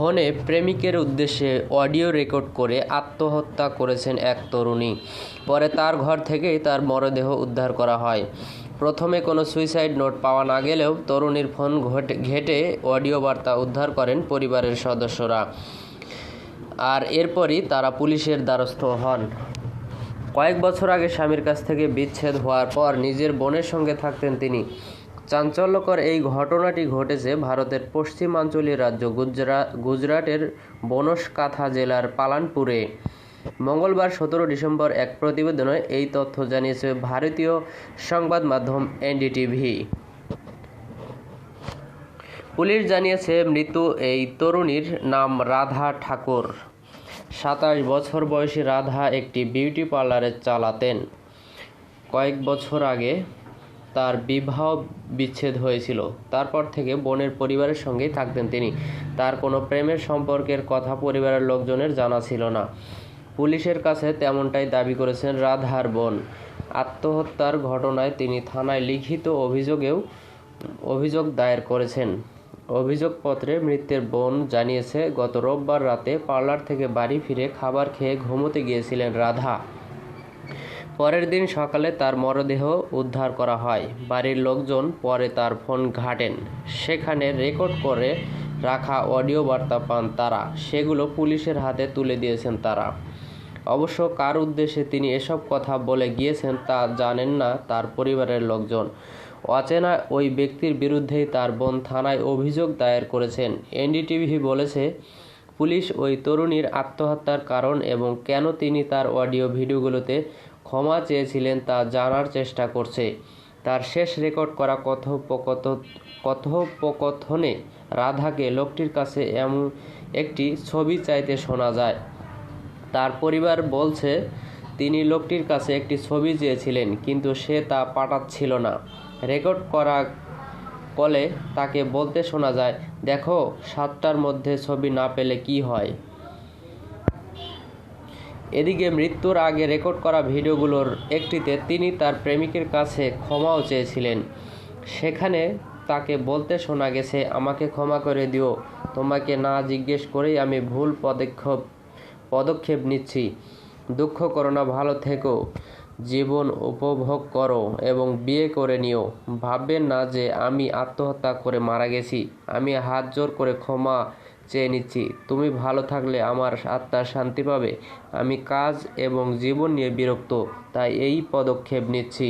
ফোনে প্রেমিকের উদ্দেশ্যে অডিও রেকর্ড করে আত্মহত্যা করেছেন এক তরুণী। পরে তার ঘর থেকেই তার মরদেহ উদ্ধার করা হয়। প্রথমে কোনো সুইসাইড নোট পাওয়া না গেলেও তরুণীর ফোন ঘটে অডিও বার্তা উদ্ধার করেন পরিবারের সদস্যরা। আর এরপরই তারা পুলিশের দ্বারস্থ হন। কয়েক বছর আগে স্বামীর কাছ থেকে বিচ্ছেদ হওয়ার পর নিজের বোনের সঙ্গে থাকতেন তিনি। চাঞ্চল্যকর এই ঘটনাটি ঘটেছে ভারতের পশ্চিমাঞ্চলীয় রাজ্য গুজরাট গুজরাটের বনসকাথা জেলার পালানপুরে। মঙ্গলবার সতেরো ডিসেম্বর এক প্রতিবেদনে এই তথ্য জানিয়েছে ভারতীয় সংবাদ মাধ্যম এনডিটিভি। পুলিশ জানিয়েছে মৃত এই তরুণীর নাম রাধা ঠাকুর। সাতাশ বছর বয়সী রাধা একটি বিউটি পার্লারে চালাতেন। কয়েক বছর আগে তার বিবাহ বিচ্ছেদ হয়েছিল। তারপর থেকে বোনের পরিবারের সঙ্গেই থাকতেন তিনি। তার কোনো প্রেমের সম্পর্কের কথা পরিবারের লোকজনের জানা ছিল না। পুলিশের কাছে তেমনটাই দাবি করেছেন রাধার বোন। আত্মহত্যার ঘটনায় তিনি থানায় লিখিত অভিযোগেও অভিযোগ দায়ের করেছেন। অভিযোগপত্রে মৃতের বোন জানিয়েছে, গত রোববার রাতে পার্লার থেকে বাড়ি ফিরে খাবার খেয়ে ঘুমোতে গিয়েছিলেন রাধা। পরের দিন সকালে তার মরদেহ উদ্ধার করা হয়। বাড়ির লোকজন পরে তার ফোন ঘাটেন। সেখানে রেকর্ড করে রাখা অডিও বার্তা পান তারা। সেগুলো পুলিশের হাতে তুলে দিয়েছেন তারা। অবশ্য কার উদ্দেশ্যে তিনি এসব কথা বলে গিয়েছেন তা জানেন না তার পরিবারের লোকজন। অচেনা ওই ব্যক্তির বিরুদ্ধেই তার বোন থানায় অভিযোগ দায়ের করেছেন। এনডিটিভি বলেছে, পুলিশ ওই তরুণীর আত্মহত্যার কারণ এবং কেন তিনি তার অডিও ভিডিওগুলোতে ক্ষমা চেয়েছিলেন তা জানার চেষ্টা করছে। তার শেষ রেকর্ড করা কথোপকথ কথোপকথনে রাধাকে লোকটির কাছে এমন একটি ছবি চাইতে শোনা যায়। তার পরিবার বলছে, তিনি লোকটির কাছে একটি ছবি চেয়েছিলেন, কিন্তু সে তা পাঠাচ্ছিল না। রেকর্ড করা কলে তাকে বলতে শোনা যায়, দেখো, সাতটার মধ্যে ছবি না পেলে কি হয়? এদিকে মৃত্যুর আগে রেকর্ড করা ভিডিওগুলোর একটিতে তিনি তার প্রেমিকের কাছে ক্ষমাও চেয়েছিলেন। সেখানে তাকে বলতে শোনা গেছে, আমাকে ক্ষমা করে দিও। তোমাকে না জিজ্ঞেস করেই আমি ভুল পদক্ষেপ পদক্ষেপ নিচ্ছি। দুঃখ করো না, ভালো থেকো। জীবন উপভোগ করো এবং বিয়ে করে নিও। ভাববেন না যে আমি আত্মহত্যা করে মারা গেছি। আমি হাত জোর করে ক্ষমা চেয়ে নিচ্ছি। তুমি ভালো থাকলে আমার আত্মার শান্তি পাবে। আমি কাজ এবং জীবন নিয়ে বিরক্ত, তাই এই পদক্ষেপ নিচ্ছি।